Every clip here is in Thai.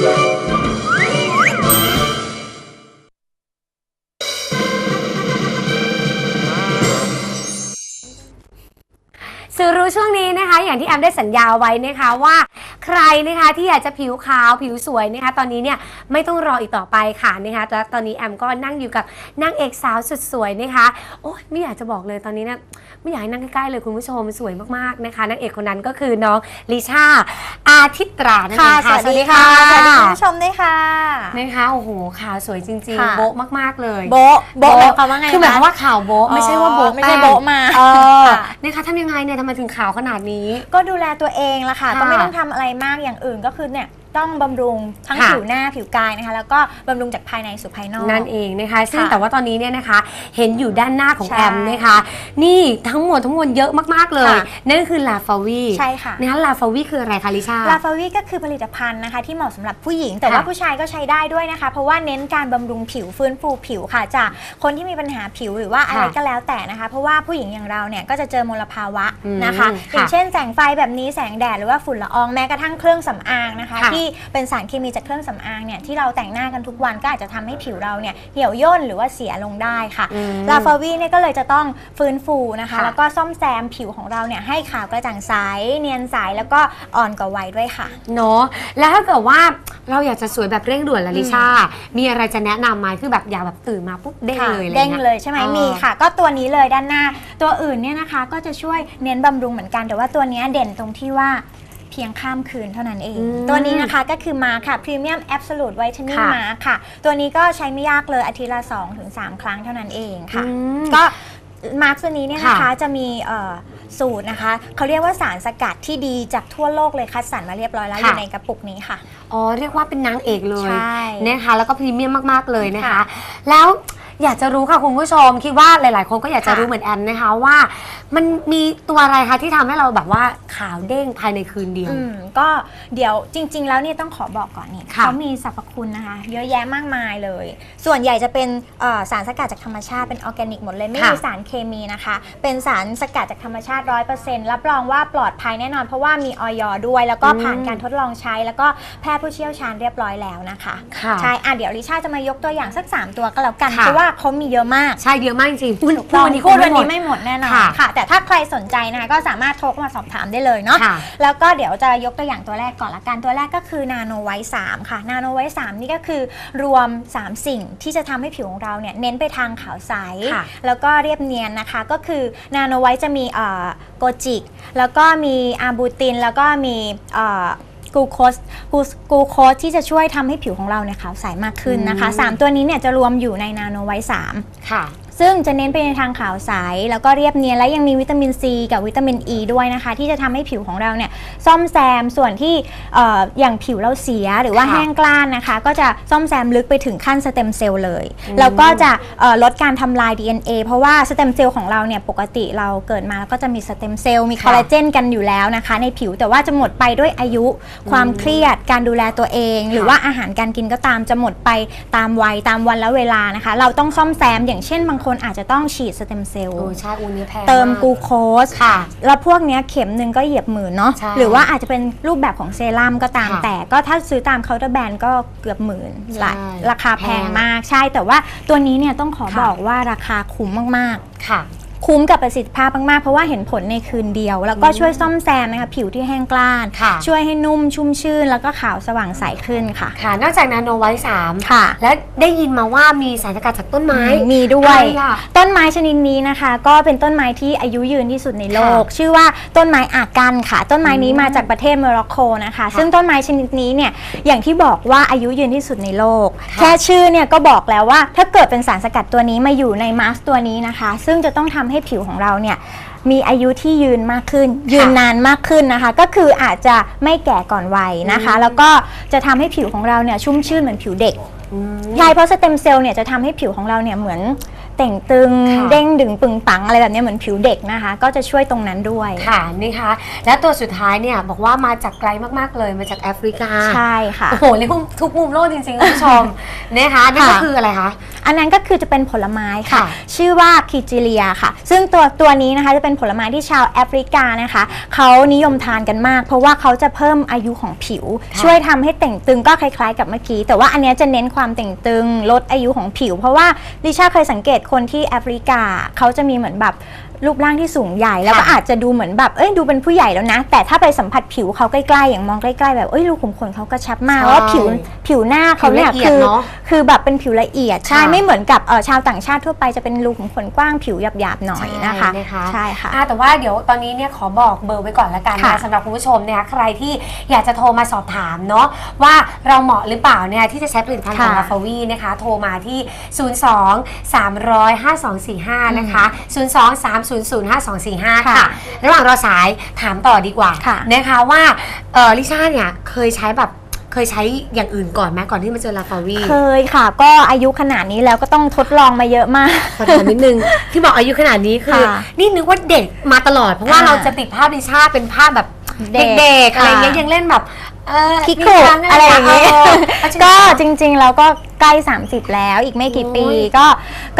สื่อ อย่างที่แอมได้สัญญาไว้นะคะว่า ใครนะคะที่อยากจะผิวขาวผิวสวยนะคะ ตอนนี้เนี่ยไม่ต้องรออีกต่อไปค่ะนะคะแล้วตอนนี้แอมก็นั่งอยู่กับนางเอกสาวสุดสวยนะคะ โอ้ยไม่อยากจะบอกเลยตอนนี้เนี่ยไม่อยากให้นั่งใกล้ๆเลยคุณผู้ชมสวยมากๆนะคะนางเอกคนนั้นก็คือน้องลิชาอาทิตรานั่นเองค่ะสวัสดีค่ะสวัสดีคุณผู้ชมด้วยค่ะนะคะโอ้โหขาวสวยจริงค่ะๆโบ๊ะมากๆเลย โบ๊ะโบ๊ะหมายความว่าไงคือหมายความะว่าขาวโบ๊ะไม่ใช่ว่าโบ๊ะไม่ใช่แป้งโบ๊ะมาเออค่ะนะคะทำยังไงเนี่ยทำไมถึงขาวขนาดนี้ก็ดูแลตัวเองละค่ะค่ะ ก็ไม่ต้องทำอะไรมากอย่างอื่นก็คือเนี่ย ต้องบำรุงทั้งค่ะ ผิวหน้าผิวกายนะคะ แล้วก็บำรุงจากภายในสู่ภายนอก นั่นเองนะคะ ซึ่งค่ะแต่ว่าตอนนี้เนี่ยนะคะ เห็นอยู่ด้านหน้าของใช่แอมนะคะ นี่ทั้งหมดทั้งมวลเยอะมาก ๆ เลย ค่ะ นั่นก็คือลาฟาวีใช่ค่ะ นะคะลาฟาวีคืออะไรคะลิชา ลาฟาวีก็คือผลิตภัณฑ์นะคะ ที่เหมาะสำหรับผู้หญิง แต่ว่าค่ะผู้ชายก็ใช้ได้ด้วยนะคะ เพราะว่าเน้นการบำรุงผิวฟื้นฟูผิวค่ะ จากคนที่มีปัญหาผิวหรือว่าอะไรค่ะก็แล้วแต่นะคะ เพราะว่าผู้หญิงอย่างเราเนี่ยก็จะเจอมลภาวะอืมนะคะค่ะอย่างเช่นแสงไฟแบบนี้แสงแดดหรือว่าฝุ่นละอองแม้กระทั่งเครื่องสำอางนะคะ ค่ะที่เป็นสารเคมีจากเครื่องสำอางเนี่ยที่เราแต่งหน้ากันทุกวันก็อาจจะทำให้ผิวเราเนี่ยเหี่ยวย่นหรือว่าเสียลงได้ค่ะอืมลาฟาวีเนี่ยก็เลยจะต้องฟื้นฟูนะคะค่ะแล้วก็ซ่อมแซมผิวของเราเนี่ยให้ขาวกระจ่างใสเนียนใสแล้วก็อ่อนกว่าวัยด้วยค่ะเนาะแล้วถ้าเกิดว่าเราอยากจะสวยแบบเร่งด่วนละลิชา มีอะไรจะแนะนำไหมคือแบบอยากแบบตื่นมาปุ๊บเด้งค่ะเลยอะไรเด้งงี้เลยใช่ไหมเออมีค่ะ ก็ตัวนี้เลยด้านหน้า ตัวอื่นเนี่ยนะคะก็จะช่วยเน้นบำรุงเหมือนกัน แต่ว่าตัวเนี้ยเด่นตรงที่ว่าเพียงข้ามคืนเท่านั้นเองอืมตัวนี้นะคะก็คือมาค่ะพรีเมียมแอบสูตรไวท์เทนนิ่งค่ะมาค่ะ ตัวนี้ก็ใช้ไม่ยากเลยอาทิตย์ละ2-3ถึง3ครั้งเท่านั้นเองค่ะอืมก็มาร์คตัวนี้เนี่ยนะคะค่ะจะมีเอ่อสูตรนะคะเขาเรียกว่าสารสกัดที่ดีจากทั่วโลกเลยคัดสรรมาเรียบร้อยแล้วอยู่ในกระปุกนี้ค่ะ อ๋อ เรียกว่าเป็นนางเอกเลยใช่นะคะแล้วก็พรีเมียมมาก ๆ เลยนะคะค่ะแล้ว อยากจะรู้ค่ะคุณผู้ชม คิดว่าหลาย ๆ คนก็อยากจะค่ะรู้เหมือนแอมนะคะว่า มันมีตัวอะไรคะที่ทำให้เราแบบว่าขาวเด้งภายในคืนเดียว อืมก็เดี๋ยวจริง ๆ แล้วเนี่ยต้องขอบอกก่อนนี่ค่ะเขามีสรรพคุณนะคะ เยอะแยะมากมายเลย ส่วนใหญ่จะเป็นเอ่อสารสกัดจากธรรมชาติเป็นออร์แกนิกหมดเลยไม่ค่ะมีสารเคมีนะคะ เป็นสารสกัดจากธรรมชาติ100%รับรองว่าปลอดภัยแน่นอน เพราะว่ามีออยด้วย แล้วก็อืมผ่านการทดลองใช้ แล้วก็แพทย์ผู้เชี่ยวชาญเรียบร้อยแล้วนะคะ ค่ะ ใช่ อะ เดี๋ยวลิชาจะมายกตัวอย่างสัก 3 ตัวก็แล้วกัน ค่ะเพราะว่าเขามีเยอะมาก ใช่เยอะมากจริงๆพูดถูกต้องวันนี้พูดคงวันนี้หมไม่หมดแน่นอนค่ะค่ะ แต่ถ้าใครสนใจนะคะก็สามารถโทรเข้ามาสอบถามได้เลยเนาะค่ะแล้วก็เดี๋ยวจะยกตัวอย่างตัวแรกก่อนละกันตัวแรกก็คือนาโนไวท์3ค่ะนาโนไวท์3นี่ก็คือรวม 3 สิ่งที่จะทำให้ผิวของเราเนี่ยเน้นไปทางขาวใสค่ะแล้วก็เรียบเนียนนะคะ ก็คือนาโนไวท์จะมีเอ่อโกจิก แล้วก็มีอาบูติน แล้วก็มีเอ่อ กลูโคสกลูกลูโคสที่จะช่วยทำให้ผิวของเราเนี่ยขาวใสมากขึ้นนะคะอืมสามตัวนี้เนี่ยจะรวมอยู่ในนาโนไวท์3ค่ะซึ่งจะเน้นไปในทางขาวใส แล้วก็เรียบเนียนและยังมีวิตามินซีกับวิตามินอ e ีด้วยนะคะ ที่จะทำให้ผิวของเราเนี่ย ซ่อมแซมส่วนที่เอ่ออย่างผิวเราเสียหรือว่าค่ะแห้งกล้านนะคะ ก็จะซ่อมแซมลึกไปถึงขั้นสเต็มเซลล์เลยอืมแล้วก็จะเอ่อลดการทำลาย DNA เพราะว่าสเต็มเซลล์ของเราเนี่ยปกติเราเกิดมาแล้วก็จะมีสเต็มเซลล์มีคอลลาเจนกันอยู่แล้วนะคะ ในผิวแต่ว่าจะหมดไปด้วยอายุความเครียดการดูแลตัวเอง หรือว่าอาหารการกินก็ตามจะหมดไปตามวัยตามวันและเวลานะคะ เราต้องซ่อมแซมอย่างเช่นบางคนอาจจะต้องฉีดสเต็มเซลล์โอ้ใช่อูนี้แพงเติมากกลูโคสค่ะ แล้วพวกเนี้ยเข็มหนึ่งก็เหยียบหมื่นเนาะใช่หรือว่าอาจจะเป็นรูปแบบของเซรั่มก็ตามค่ะแต่ก็ถ้าซื้อตามเคาน์เตอร์แบรนด์ก็เกือบหมื่นหลายใช่ราคาแพงแพงมากใช่ แต่ว่าตัวนี้เนี่ยต้องขอค่ะ บอกว่าราคาคุ้มมากค่ะๆ คุ้มกับประสิทธิภาพมากๆ เพราะว่าเห็นผลในคืนเดียว แล้วก็อืมช่วยซ่อมแซมนะคะผิวที่แห้งกล้าน ค่ะ ช่วยให้นุ่มชุ่มชื่น แล้วก็ขาวสว่างใสขึ้นค่ะ ค่ะ นอกจากนาโนไวท์สามค่ะ แล้วได้ยินมาว่ามีสารสกัดจากต้นไม้ มีด้วย อะไรล่ะต้นไม้ชนิดนี้นะคะ ก็เป็นต้นไม้ที่อายุยืนที่สุดในโลกค่ะชื่อว่าต้นไม้อากันค่ะ ต้นไม้นี้อืมมาจากประเทศโมร็อกโกนะคะค่ะซึ่งต้นไม้ชนิดนี้เนี่ยอย่างที่บอกว่าอายุยืนที่สุดในโลก ค่ะ แค่ชื่อเนี่ยก็บอกแล้วว่าถ้าเกิดเป็นสารสกัดตัวนี้มาอยู่ในมาสก์ตัวนี้นะคะ ซึ่งจะต้องทำให้ผิวของเราเนี่ยมีอายุที่ยืนมากขึ้น ยืนนานมากขึ้นนะคะ ก็คืออาจจะไม่แก่ก่อนวัยนะคะอืมแล้วก็จะทำให้ผิวของเราเนี่ยชุ่มชื่นเหมือนผิวเด็กอืมใช่เพราะสเต็มเซลล์เนี่ยจะทำให้ผิวของเราเนี่ยเหมือน เต่งตึงค่ะ เด้งดึงปึงปังอะไรแบบเนี้ยเหมือนผิวเด็กนะคะ ก็จะช่วยตรงนั้นด้วย ค่ะนี่ค่ะและตัวสุดท้ายเนี่ยบอกว่ามาจากไกลมากๆเลยมาจากแอฟริกาใช่ค่ะ โอ้โหเรียกว่าทุกมุมโลกจริงๆคุณผู้ชม นะคะนี่ก็ค่ะ คืออะไรคะ อันนั้นก็คือจะเป็นผลไม้ค่ะ ค่ะชื่อว่าคิจิเลียค่ะ ซึ่งตัวตัวนี้นะคะจะเป็นผลไม้ที่ชาวแอฟริกานะคะเขานิยมทานกันมาก เพราะว่าเขาจะเพิ่มอายุของผิว ค่ะช่วยทำให้เต่งตึงก็คล้ายๆ กับเมื่อกี้ แต่ว่าอันเนี้ยจะเน้นความเต่งตึงลดอายุของผิว เพราะว่าลิชาเคยสังเกตคนที่แอฟริกาเขาจะมีเหมือนแบบ รูปร่างที่สูงใหญ่แล้วก็ค่ะอาจจะดูเหมือนแบบเอ้ยดูเป็นผู้ใหญ่แล้วนะ แต่ถ้าไปสัมผัสผิวเขาใกล้ๆอย่างมองใกล้ๆแบบเอ้ยรูขุมขนเขากระชับมากใช่แล้วว่าผิวผิวหน้าเขาเนี่ยผิวละเอียดคือเนอะคือแบบเป็นผิวละเอียดใช่ค่ะไม่เหมือนกับเอ่อชาวต่างชาติทั่วไปจะเป็นรูขุมขนกว้างผิวหยาบๆหน่อยนะคะใช่นะคะใช่ค่ะอ่าแต่ว่าเดี๋ยวตอนนี้เนี่ยขอบอกเบอร์ไว้ก่อนละกันค่ะนะสำหรับคุณผู้ชมเนี่ยใครที่อยากจะโทรมาสอบถามเนาะว่าเราเหมาะหรือเปล่าเนี่ยที่จะใช้ผลิตภัณฑ์ของค่ะลาฟาวีนะคะโทรมาที่ 02 300 5245 นะคะ 02 300 5245ค่ะระหว่างรอสายถามต่อดีกว่าค่ะ นะคะว่าเออลิซ่าเนี่ยเคยใช้แบบเคยใช้อย่างอื่นก่อนไหมก่อนที่มาเจอลาฟาวีเคยค่ะ ก็อายุขนาดนี้แล้วก็ต้องทดลองมาเยอะมาก ขอถามนิดนึง ที่บอกอายุขนาดนี้คือ ค่ะนี่นึกว่าเด็กมาตลอด เพราะว่าอ่าเราจะติดภาพดิชาเป็นภาพแบบเด็กเด็กๆอะไรค่ะเงี้ยยังเล่นแบบเออคิกมีคุครั้งอะไรอย่างนี้นี้ก็ก็จริงๆเราก็ใกล้ 30 แล้วอีกไม่กี่ปีโอ้ย ก็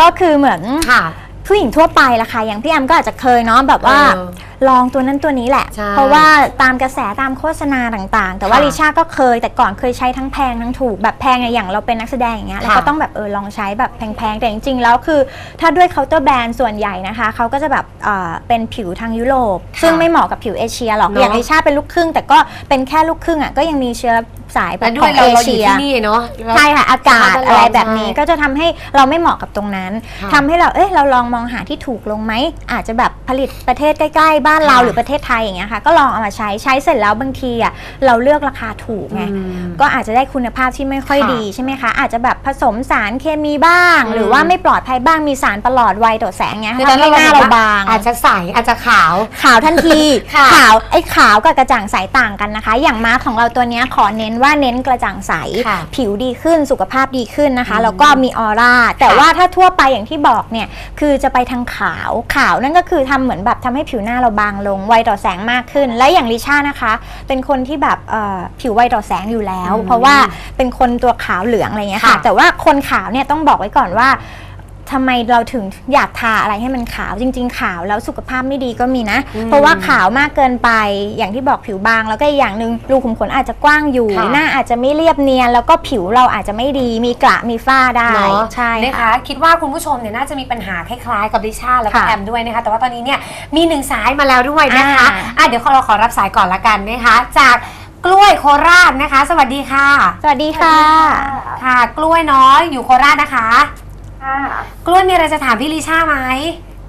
ก็คือเหมือน ค่ะ ผู้หญิงทั่วไปละค่ะอย่างพี่แอมก็อาจจะเคยเนาะแบบว่า เออ ลองตัวนั้นตัวนี้แหละ ใช่เพราะว่าตามกระแสตามโฆษณาต่างๆ แต่ว่าค่ะลิชาก็เคยแต่ก่อนเคยใช้ทั้งแพงทั้งถูกแบบแพงเนี่ยอย่างเราเป็นนักแสดงอย่างเงี้ยเราก็ค่ะ ต้องแบบเออลองใช้แบบแพงๆแต่จริงๆแล้วคือ ถ้าด้วยเคาน์เตอร์แบรนด์ส่วนใหญ่นะคะเขาก็จะแบบเอ่อเป็นผิวทางยุโรปค่ะซึ่งไม่เหมาะกับผิวเอเชียหรอกเนอะ อย่างลิชาเป็นลูกครึ่ง แต่ก็เป็นแค่ลูกครึ่งอะก็ยังมีเชื้อสายแบและบด้ขวอยงเราเอเราอยู่เชีย ที่นี่เนาะเราใช่ค่ะ อากาศเราก็ลองอะไรแบบนี้ใช่ก็จะทำให้เราไม่เหมาะกับตรงนั้นค่ะ ทำให้เราเอ้ยเราลองมองหาที่ถูกลงไหมอาจจะแบบผลิตประเทศใกล้ ๆบ้านเราค่ะหรือประเทศไทยอย่างเงี้ยค่ะก็ลองเอามาใช้ใช้เสร็จแล้วบางทีอะเราเลือกราคาถูกไงอืมก็อาจจะได้คุณภาพที่ไม่ค่อยค่ะดีใช่ไหมคะอาจจะแบบผสมสารเคมีบ้างอืมหรือว่าไม่ปลอดภัยบ้างมีสารประหลอดไวต่อแสงเงี้ยคือทำให้หน้าเราบาง อาจจะใสอาจจะขาวขาวทันทีค่ะขาวไอ้ขาวกับกระจ่างใสต่างกันนะคะ อย่างมาร์คของเราตัวเนี้ยขอเน้นว่าเน้นกระจ่างใสค่ะผิวดีขึ้นสุขภาพดีขึ้นนะคะอืมแล้วก็มีออร่าแต่ค่ะว่าถ้าทั่วไปอย่างที่บอกเนี่ยคือจะไปทางขาวขาวนั่นก็คือทำเหมือนแบบทำให้ผิวหน้าเราบางลงไวต่อแสงมากขึ้น และอย่างลิชานะคะ เป็นคนที่แบบเอ่อผิวไวต่อแสงอยู่แล้วอืมเพราะว่าเป็นคนตัวขาวเหลืองอะไรเงี้ยค่ะค่ะแต่ว่าคนขาวเนี่ยต้องบอกไว้ก่อนว่า ทำไมเราถึงอยากทาอะไรให้มันขาวจริง ๆ ขาวแล้วสุขภาพไม่ดีก็มีนะอืมเพราะว่าขาวมากเกินไปอย่างที่บอกผิวบาง แล้วก็อีกอย่างหนึ่งรูขุมขนอาจจะกว้างอยู่ ค่ะ หน้าอาจจะไม่เรียบเนียน แล้วก็ผิวเราอาจจะไม่ดีมีกระมีฝ้าได้เนาะใช่นะคะค่ะคิดว่าคุณผู้ชมเนี่ยน่าจะมีปัญหาคล้ายๆกับดิชาแล้วก็ค่ะแอมด้วยนะคะแต่ว่าตอนนี้เนี่ยมีหนึ่งสายมาแล้วด้วยนะคะอ่า อะเดี๋ยวเราขอรับสายก่อนละกันนะคะจากกล้วยโคราชนะคะ สวัสดีค่ะ สวัสดีค่ะ ค่ะกล้วยน้อยอยู่โคราชนะคะ ค่ะกล้วยมีอะไรจะถามพี่ลิชาไหม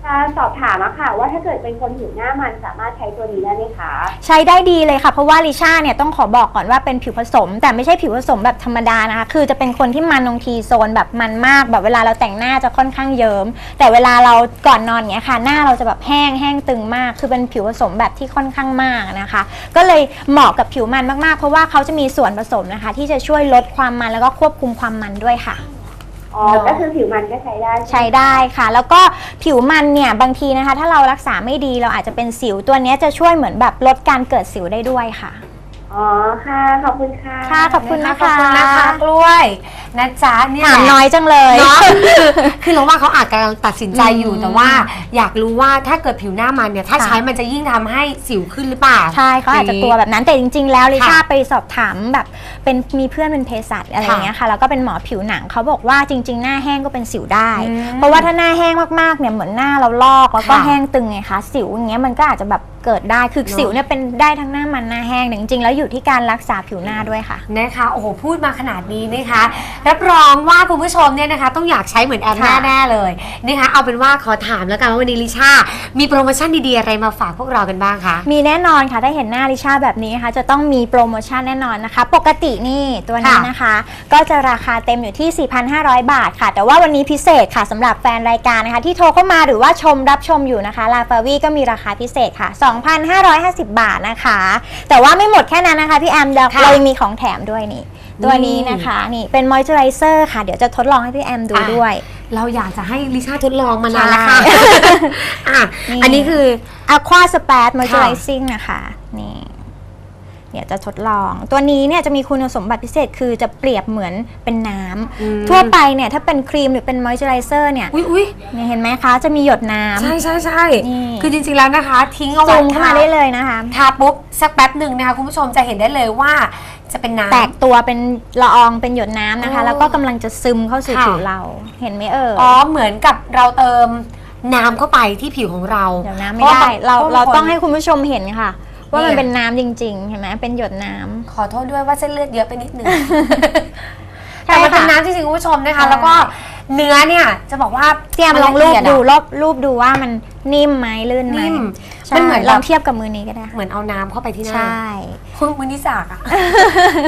ค่ะสอบถามอะค่ะ ว่าถ้าเกิดเป็นคนผิวหน้ามันสามารถใช้ตัวนี้ได้ไหมคะ ใช้ได้ดีเลยค่ะเพราะว่าลิชาเนี่ยต้องขอบอกก่อนว่าเป็นผิวผสม แต่ไม่ใช่ผิวผสมแบบธรรมดานะคะคือจะเป็นคนที่มันบางทีโซนแบบมันมากแบบเวลาเราแต่งหน้าจะค่อนข้างเยิม้มแต่เวลาเราก่อนนอนเนี้ยค่ะ หน้าเราจะแบบแห้งแห้งตึงมาก คือเป็นผิวผสมแบบที่ค่อนข้างมากนะคะ ก็เลยเหมาะกับผิวมันมากๆ เพราะว่าเขาจะมีส่วนผสมนะคะ ที่จะช่วยลดความมันแล้วก็ควบคุมความมันด้วยค่ะ อ๋อ ก็คือผิวมันก็ใช้ได้ใช้ได้ค่ะ แล้วก็ผิวมันเนี่ยบางทีนะคะ ถ้าเรารักษาไม่ดีเราอาจจะเป็นสิวตัวเนี้ยจะช่วยเหมือนแบบลดการเกิดสิวได้ด้วยค่ะ อ๋อค่ะ ขอบคุณค่ะ ค่ะขอบคุณนะคะขอบคุณนะคะกล้วยนะจ๊ะเนี่ยถามแหละน้อยจังเลยเนาะคือคือเราว่าเขาอาจกำลังตัดสินใจอยู่อืมแต่ว่า อยากรู้ว่าถ้าเกิดผิวหน้ามันเนี่ยถ้าค่ะใช้มันจะยิ่งทำให้สิวขึ้นหรือเปล่าใช่เขาอาจจะกลัวแบบนั้นแต่จริง ๆ แล้วลิค่ะชาไปสอบถามแบบเป็นมีเพื่อนเป็นเภสัชอะไรอย่างเงี้ยค่ะแล้วก็เป็นหมอผิวหนังเขาบอกว่าจริง ๆ หน้าแห้งก็เป็นสิวได้อืมเพราะว่าถ้าหน้าแห้งมากๆเนี่ยเหมือนหน้าเราลอกแล้วก็ค่ะแห้งตึงไงคะสิวอย่างเงี้ยมันก็อาจจะแบบเกิดได้คือเนอะสิวเนี่ยเป็นได้ทั้งหน้ามันหน้าแห้งแต่จริงๆแล้วอยู่ที่การรักษาผิวหน้าด้วยค่ะ นะคะโอ้โหพูดมาขนาดนี้นะคะรับรองว่าคุณผู้ชมเนี่ยนะคะ ต้องอยากใช้เหมือนแอมค่ะ แน่ๆเลยนะคะเอาเป็นว่าขอถามแล้วกันว่าวันนี้ลิชา มีโปรโมชั่นดีๆอะไรมาฝากพวกเรากันบ้างคะ มีแน่นอนค่ะ ถ้าเห็นหน้าลิชาแบบนี้นะคะ จะต้องมีโปรโมชั่นแน่นอนนะคะ ปกตินี่ตัวนี้ค่ะ นะคะ ก็จะราคาเต็มอยู่ที่ 4,500 บาทค่ะ แต่ว่าวันนี้พิเศษค่ะสำหรับแฟนรายการนะคะ ที่โทรเข้ามาหรือว่าชมรับชมอยู่นะคะลาฟาวีก็มีราคาพิเศษค่ะ2,550 บาทนะคะ แต่ว่าไม่หมดแค่นั้นนะคะพี่แอมเดี๋ยวค่ะเรายังมีของแถมด้วยนี่ ตัวนี้นะคะนี่เป็นมอยเจอไรเซอร์ค่ะ เดี๋ยวจะทดลองให้พี่แอมดูอะ ด้วย เราอยากจะให้ลิชาทดลองมานานแล้วค่ะใช่อะนี่อันนี้คือ Aqua Spat Moisturizing นะคะ นี่ เดี๋ยวจะทดลอง ตัวนี้เนี่ยจะมีคุณสมบัติพิเศษคือจะเปรียบเหมือนเป็นน้ำอืม ทั่วไปเนี่ยถ้าเป็นครีมหรือเป็นมอยเจอไรเซอร์เนี่ยอุ้ยอุ้ยเนี่ยเห็นไหมคะจะมีหยดน้ำ ใช่ใช่ใช่นี่ คือจริงๆแล้วนะคะ ทิ้งเอาไว้ซูมเข้ามาได้เลยนะคะ ทาปุ๊บสักแป๊บหนึ่งนะคะคุณผู้ชมจะเห็นได้เลยว่าจะเป็นน้ำ แตกตัวเป็นละอองเป็นหยดน้ำนะคะอ๋อแล้วก็กำลังจะซึมเข้าสู่ค่ะ ผิวเราเห็นไหมเอ่ยอ๋อเหมือนกับเราเติมน้ำเข้าไปที่ผิวของเราเดี๋ยวน้ำไม่ได้เราพะเราบคนต้องให้คุณผู้ชมเห็นค่ะ ว่ามันเนี่ยเป็นน้ำจริงๆเห็นไหมเป็นหยดน้ำขอโทษด้วยว่าเส้นเลือดเยอะไปนิดนึงใช่แต่มันเป็นค่ะน้ำจริงๆคุณผู้ชมนะคะใช่แล้วก็เนื้อเนี่ยจะบอกว่าเตรียมนลองรูปะเยอะดูอะรอบรูปดูว่ามันนิ่มไหมลื่นไหมนิ่มใช่มันเหมือนลองแบบเทียบกับมือนี้ก็ได้ค่ะเหมือนเอาน้ำเข้าไปที่หน้าใช่คุณมือนิสากอะ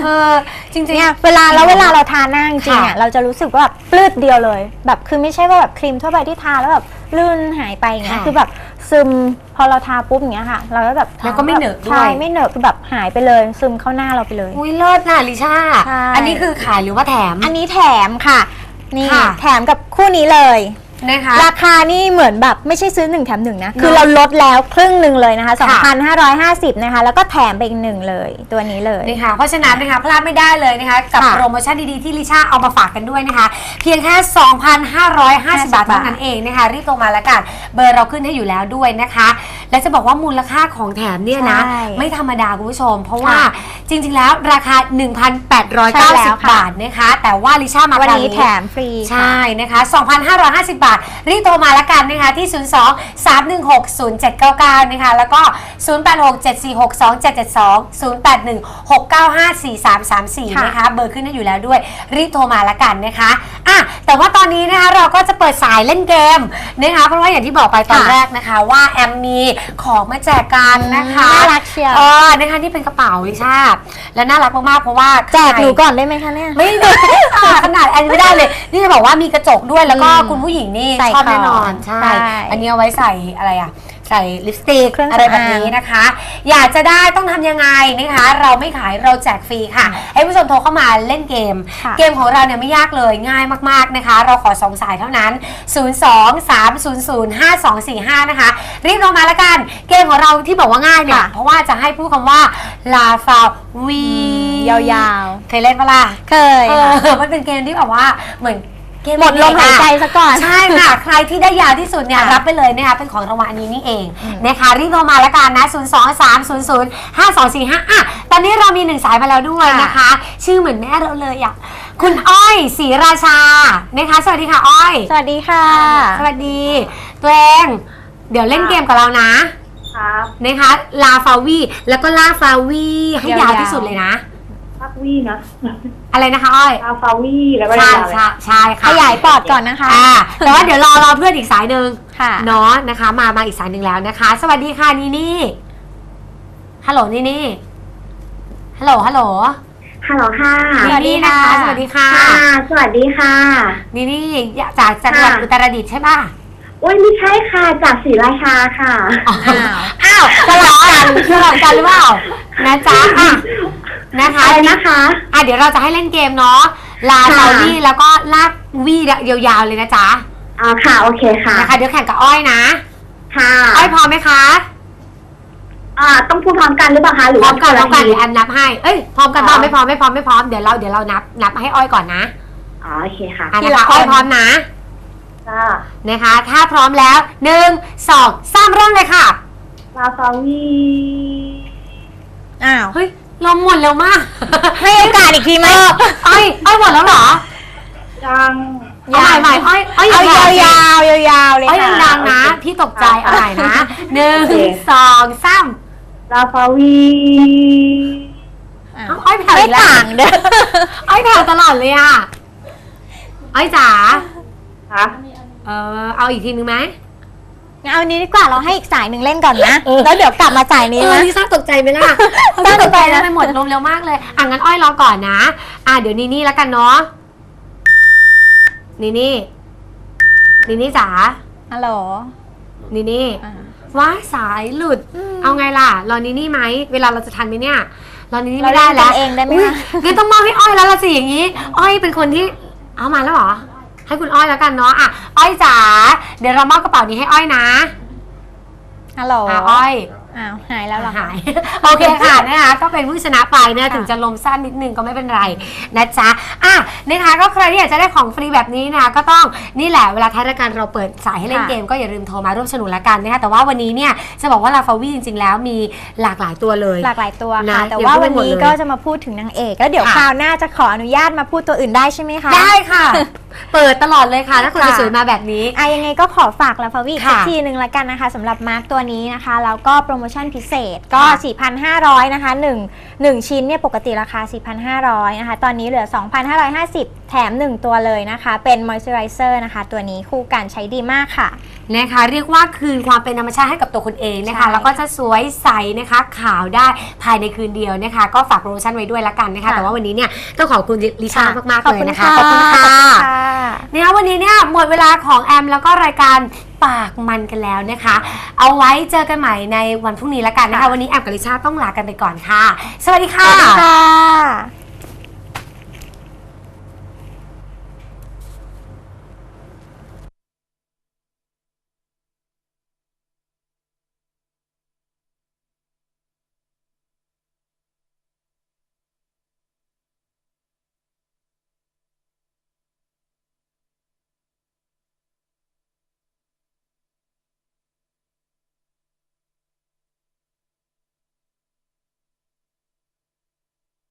เออจริงๆเนี่ยเวลาแล้วเวลาเราทาหน้าจริงๆอะค่ะเราจะรู้สึกว่าแบบปลืดเดียวเลย แบบคือไม่ใช่ว่าแบบครีมทั่วไปที่ทาแล้วแบบลื่นหายไปอย่างเงี้ยค่ะคือแบบ ซึมพอเราทาปุ๊บอย่างเงี้ยค่ะ เราก็แบบทาแล้วก็ไม่เหนอะด้วย ใช่ไม่เหนอะคือแบบหายไปเลย ซึมเข้าหน้าเราไปเลย อุ้ยเลิศน่ะลิชา ใช่ อันนี้คือขายหรือว่าแถม อันนี้แถมค่ะ นี่ค่ะ แถมกับคู่นี้เลย นะคะ ราคานี่เหมือนแบบไม่ใช่ซื้อ 1 แถมหนึ่งนะเนอะคือเราลดแล้วครึ่งหนึ่งเลยนะคะค่ะ2,550 นะคะ แล้วก็แถมไปอีกหนึ่งเลยตัวนี้เลยนะคะเพราะฉะนั้นนะคะพลาดไม่ได้เลยนะคะ กับค่ะโปรโมชั่นดีๆ ที่ลิชาเอามาฝากกันด้วยนะคะ เพียงแค่ 2,550 บาทเท่านั้นเองนะคะ รีบโทรมาแล้วกันเบอร์เราขึ้นให้อยู่แล้วด้วยนะคะ และจะบอกว่ามูลค่าของแถมเนี่ยนะใช่ไม่ธรรมดาคุณผู้ชม เพราะว่าค่ะ จริง ๆ แล้วราคาใช่แล้ว1,890ค่ะบาทนะคะ แต่ว่าลิชามาวันคราวนี้นี้แถมฟรีค่ะใช่นะคะ 2,550 บาท รีบโทรมาแล้วกันนะคะ ที่ 02 316 0799 นะคะ แล้วก็ 086 746 2772 081 695 4334 นะคะ เบอร์ขึ้นให้อยู่แล้วด้วย รีบโทรมาแล้วกันนะคะอะแต่ว่าตอนนี้นะคะเราก็จะเปิดสายเล่นเกมนะคะ เพราะว่าอย่างที่บอกไปตอนค่ะแรกนะคะ ว่าแอมมีของมาแจกกันนะคะน่ารักเชียวเออนะคะนี่เป็นกระเป๋าลิชาและน่ารักมากๆเพราะว่าแจกข้างหในนูก่อนได้ไหมคะเนี่ย ไม่ได้ค่ะขนาดแอนไม่ได้เลย นี่จะบอกว่ามีกระจกด้วยแล้วก็อืมคุณผู้หญิงนี่ใส่ชอบแน่นอนของใช่ ใช่ อันนี้เอาไว้ใส่อะไรอะ ใส่ลิปสติกเครื่องอะไรแบบสำอางนี้นะคะ อยากจะได้ต้องทำยังไงนะคะ เราไม่ขายเราแจกฟรีค่ะ ให้ผู้ชมโทรเข้ามาเล่นเกม ค่ะ เกมของเราเนี่ยไม่ยากเลยง่ายมากๆนะคะ เราขอ2สายเท่านั้น 0 2 3 0 0 5 2 4 5 นะคะ รีบโทรมาแล้วกัน เกมของเราที่บอกว่าง่ายเนี่ย ค่ะ เพราะว่าจะให้พูดคำว่าลาฟาวียาวเคยเล่นปะล่ะๆ เคยเอค่ะ อมันเป็นเกมที่แบบว่าเหมือน เกมหมดลมหายใจเด็กอะซะก่อน ใช่ค่ะ ใครที่ได้ยาวที่สุดเนี่ยค่ะรับไปเลยนะคะเป็นของรางวัลอันนี้นี่เองอืมนะคะรีบโทรมาแล้วกันนะ 0 2 3 0 0 5 2 4 5อะตอนนี้เรามีหนึ่งสายมาแล้วด้วยนะคะ ชื่อเหมือนแม่เราเลยอะคุณอ้อยศรีราชานะคะ สวัสดีค่ะอ้อย สวัสดีค่ะ สวัสดีตัวเองเดี๋ยวเล่นเกมกับเรานะ ครับนะคะลาฟาวีแล้วก็ลาฟาวีให้ยาวยาวๆที่สุดเลยนะพัก วี่นะอะไรนะคะอ้อยลาฟาวี่แล้วก็ใช่ยาวเลย ใช่ใช่ค่ะขยายปอดก่อนนะคะ อ่าแต่ว่าเดี๋ยวรอรอเพื่อนอีกสายหนึ่งค่ะ เนาะนะคะ มามาอีกสายหนึ่งแล้วนะคะ สวัสดีค่ะนีนี่ฮัลโหลนีนี่ฮัลโหลฮัลโหลฮัลโหลค่ะ สวัสดีนี่นะคะคะสวัสดีค่ะค่ะ สวัสดีค่ะ นี่นี่จากจังหวัดค่ะ อุตรดิตถ์ใช่ป่ะโอ้ยไม่ใช่ค่ะ จากศรีราชาค่ะ อ้าวอ้าวสลับกันสลับกันหรือเปล่านะจ๊ะอะ นะคะอะไรนะคะอะเดี๋ยวเราจะให้เล่นเกมเนาะลาค่ะซาวี่แล้วก็ลากวี่ยาวๆเลยนะจ๊ะอ่าค่ะ โอเคค่ะ นะคะเดี๋ยวแข่งกับอ้อยนะ ค่ะอ้อยพร้อมไหมคะอ่าต้องพูดพร้อมกันหรือเปล่าคะหรือพร้อว่ามกันพร้อมกันคเดี๋ละยวแอมนับให้เอ้ยพร้อมกันอ๋อเปล่าไม่พร้อมไม่พร้อมไม่พร้อมเดี๋ยวเราเดี๋ยวเรานับนับให้อ้อยก่อนนะอ๋อโอเคค่ะอะทีนะละคะคนอ้อยพร้อมนะจ้านะคะ ถ้าพร้อมแล้วหนึ่งสองสามเริ่มเลยค่ะลาฟาวี่อ้าว เฮ้ย ลมหมดเร็วมากให้โอกาสอีกทีไหม เอออ้อยอ้อยหมดแล้วเหรอยัง เอาใหม่ใหม่อ้อยอ้อยเอางยาวๆยาวๆเลยอ้อยค่ะดังๆนะ พี่ตกใจเอาใหม่นะหนึ่งโอเค สองสามลาฟาวี่อ้าวเอาอ้อยแผ่วไม่อีกแล้วต่างเด้ออ้อยแผ่วตลอดเลยอะอ้อยจ๋า ค่ะ เออเอาอีกทีนึงไหม งั้นเอาอันนี้ดีกว่าเราให้อีกสายหนึ่งเล่นก่อนนะเออแล้วเดี๋ยวกลับมาสายนี้เออนะ ลิซ่าตกใจไหมล่ะตั้งตกใจใจนะแล้วไปหมดลมเร็วมากเลย อะงั้นอ้อยรอก่อนนะ อะเดี๋ยวนี่นี่แล้วกันเนาะ นี่นี่ นี่นี่จ๋า ฮัลโหลนี่นี่ อ่าว้ายสายหลุดอืมเอาไงล่ะ รอนี่นี่ไหม เวลาเราจะทันไหมเนี่ย รอนี่นี่เราไม่ได้แล้วเล่นกันเองได้ไหมอุ๊ยคะงั้นต้องมอบให้อ้อยแล้วละสิอย่างนี้ อ้อยเป็นคนที่ เอามาแล้วเหรอ ให้คุณอ้อยแล้วกันเนาะอะอ้อยจ๋าเดี๋ยวเรามอบกระเป๋านี้ให้อ้อยนะฮัลโหลอะอ้อยอ้าวหายแล้วเหรอคะ หาย โอเคค่ะนะคะก็เป็นผู้ชนะไปนะค่ะถึงจะลมสั้นนิดนึงก็ไม่เป็นไรนะจ๊ะอะนะคะก็ใครที่อยากจะได้ของฟรีแบบนี้นะคะก็ต้องนี่แหละเวลาท้ายรายการเราเปิดสายให้เล่นค่ะ เกม ก็อย่าลืมโทรมาร่วมสนุกละกันนะคะแต่ว่าวันนี้เนี่ยจะบอกว่าลาฟาวีจริงๆ แล้วมีหลากหลายตัวเลย หลากหลายตัวนะค่ะแต่เดี๋ยวว่าพูดวันหมดนี้เลยก็จะมาพูดถึงนางเอก แล้วเดี๋ยวค่ะ คราวหน้าจะขออนุญาตมาพูดตัวอื่นได้ใช่ไหมคะ ได้ค่ะเปิดตลอดเลยค่ะ ถ้าคนค่ะสวยๆมาแบบนี้อะยังไงก็ขอฝากลาฟาวีอีกค่ะสักทีหนึ่งละกันนะคะสำหรับมาร์กตัวนี้นะคะ แล้วก็โปรโมชั่นพิเศษก็ค่ะ4,500 นะคะ 1 1 ชิ้นเนี่ยปกติราคา 4,500 นะคะ ตอนนี้เหลือ 2,550 แถม 1 ตัวเลยนะคะ เป็นมอยส์เจอไรเซอร์นะคะ ตัวนี้คู่กันใช้ดีมากค่ะนะคะเรียกว่าคืนความเป็นธรรมชาติให้กับตัวคุณเองนะคะใช่แล้วก็จะสวยใสนะคะขาวได้ภายในคืนเดียวนะคะ ก็ฝากโปรโมชั่นไว้ด้วยละกันนะคะค่ะแต่ว่าวันนี้เนี่ยต้องขอบคุณลิซ่ามากขๆอบเลยคุณนะคะค่ะขอบคุณค่ะขอบคุณค่ะนะคะวันนี้เนี่ยหมดเวลาของแอมแล้วก็รายการปากมันกันแล้วนะคะ เอาไว้เจอกันใหม่ในวันพรุ่งนี้ละกันนะคะค่ะวันนี้แอมกับลิซ่าต้องลากันไปก่อนค่ะ สวัสดีค่ะสวัสดีค่ะ